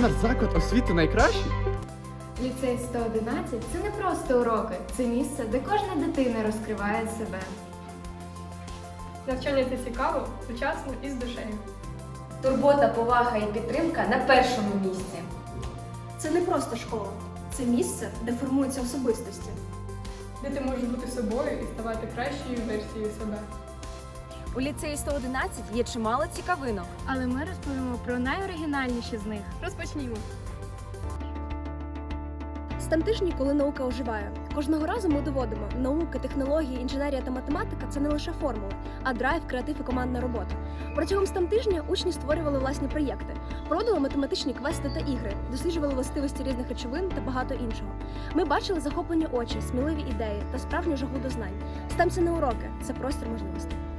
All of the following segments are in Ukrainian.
наш заклад освіти найкращий? Ліцей 111 це не просто уроки, це місце, де кожна дитина розкриває себе. Навчання це цікаво, сучасно і з душею. Турбота, повага і підтримка на першому місці. Це не просто школа, це місце, де формуються особистості. Де ти можеш бути собою і ставати кращою версією себе. У ліцеї 111 є чимало цікавинок. Але ми розповімо про найоригінальніші з них. Розпочнімо. Стамтижні, коли наука оживає. Кожного разу ми доводимо, наука, технології, інженерія та математика це не лише формули, а драйв, креатив і командна робота. Протягом стамтижня учні створювали власні проєкти, проводили математичні квести та ігри, досліджували властивості різних речовин та багато іншого. Ми бачили захоплені очі, сміливі ідеї та справжню жагу до знань. Стам це не уроки, це простір можливостей.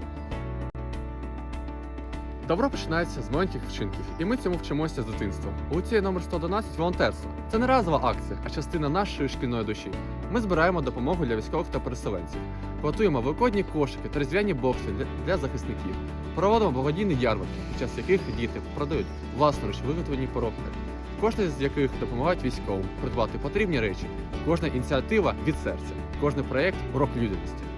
Добро починається з маленьких вчинків, і ми цьому вчимося з дитинства. Ліцеї номер 111 волонтерство. Це не разова акція, а частина нашої шкільної душі. Ми збираємо допомогу для військових та переселенців, готуємо великодні кошики та різдвяні бокси для, захисників, проводимо благодійні ярмарки, під час яких діти продають власноруч виготовлені поробки, кожна з яких допомагають військовим придбати потрібні речі. Кожна ініціатива від серця, кожен проєкт урок людяності.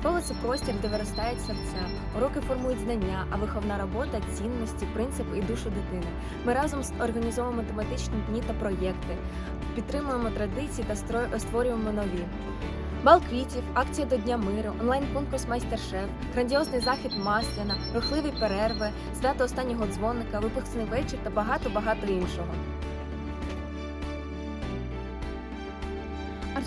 Школа це простір, де виростають серця. Уроки формують знання, а виховна робота цінності, принципи і душу дитини. Ми разом організовуємо тематичні дні та проєкти, підтримуємо традиції та створюємо нові. Бал квітів, акція до Дня миру, онлайн-конкурс майстер-шеф, грандіозний захід Масляна, рухливі перерви, свято останнього дзвоника, випускний вечір та багато-багато іншого.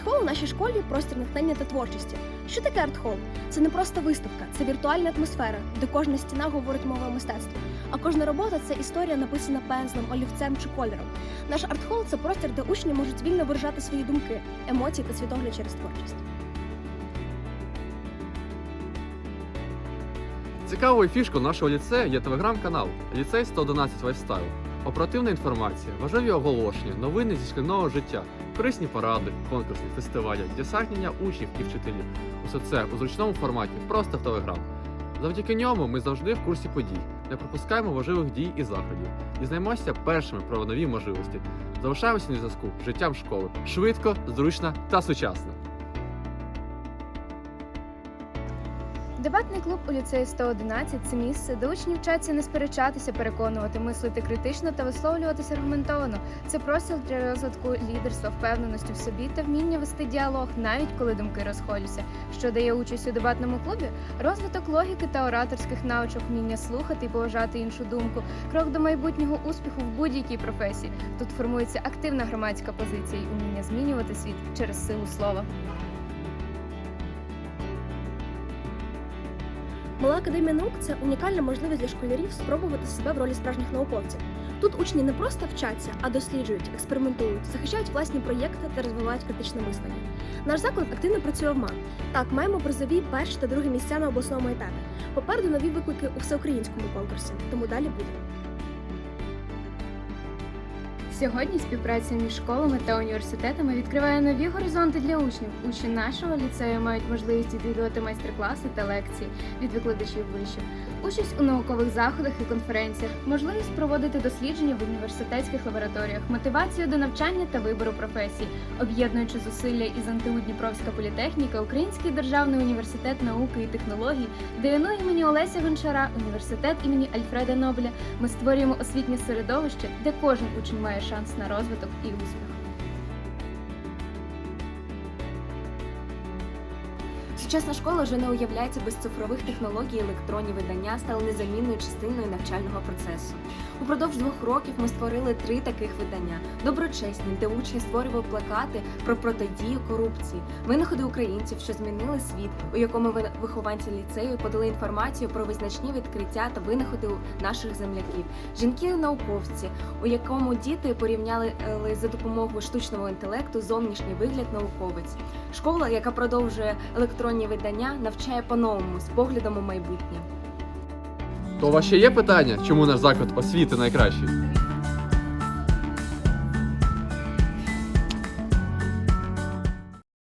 Артхол у нашій школі простір натхнення та творчості. Що таке артхол? Це не просто виставка, це віртуальна атмосфера, де кожна стіна говорить мовою мистецтва. А кожна робота це історія, написана пензлем, олівцем чи кольором. Наш артхол це простір, де учні можуть вільно виражати свої думки, емоції та світогляд через творчість. Цікавою фішкою нашого ліцею є телеграм-канал Ліцей 111 Лайфстайл. Оперативна інформація, важливі оголошення, новини зі шкільного життя, корисні поради, конкурсні фестивалі, досягнення учнів і вчителів. Усе це у зручному форматі, просто в телеграм. Завдяки ньому ми завжди в курсі подій, не пропускаємо важливих дій і заходів, дізнаємося першими про нові можливості. Залишаємося на зв'язку з життям школи швидко, зручно та сучасно. Дебатний клуб у ліцеї 111 це місце, де учні вчаться не сперечатися, переконувати, мислити критично та висловлюватися аргументовано. Це простір для розвитку лідерства, впевненості в собі та вміння вести діалог, навіть коли думки розходяться. Що дає участь у дебатному клубі? Розвиток логіки та ораторських навичок, вміння слухати і поважати іншу думку, крок до майбутнього успіху в будь-якій професії. Тут формується активна громадська позиція і уміння змінювати світ через силу слова. Мала академія наук це унікальна можливість для школярів спробувати себе в ролі справжніх науковців. Тут учні не просто вчаться, а досліджують, експериментують, захищають власні проєкти та розвивають критичне мислення. Наш заклад активно працює в МАН. Так, маємо призові перші та другі місця на обласному етапі. Попереду нові виклики у всеукраїнському конкурсі, тому далі буде. Сьогодні співпраця між школами та університетами відкриває нові горизонти для учнів. Учні нашого ліцею мають можливість відвідувати майстер-класи та лекції від викладачів вишів, участь у наукових заходах і конференціях, можливість проводити дослідження в університетських лабораторіях, мотивацію до навчання та вибору професій, об'єднуючи зусилля із НТУ Дніпровська політехніка, Український державний університет науки і технологій, ДНУ імені Олеся Гончара, університет імені Альфреда Нобеля. Ми створюємо освітнє середовище, де кожен учень має шанс на розвиток і успіх. Сучасна школа вже не уявляється без цифрових технологій, електронні видання стали незамінною частиною навчального процесу. Упродовж двох років ми створили три таких видання: доброчесні, де учні створювали плакати про протидію корупції, винаходи українців, що змінили світ, у якому ви- вихованці ліцею подали інформацію про визначні відкриття та винаходи наших земляків, жінки-науковці, у якому діти порівняли е, за допомогою штучного інтелекту зовнішній вигляд науковець. Школа, яка продовжує електронні видання, навчає по-новому з поглядом у майбутнє. То у вас ще є питання, чому наш заклад освіти найкращий?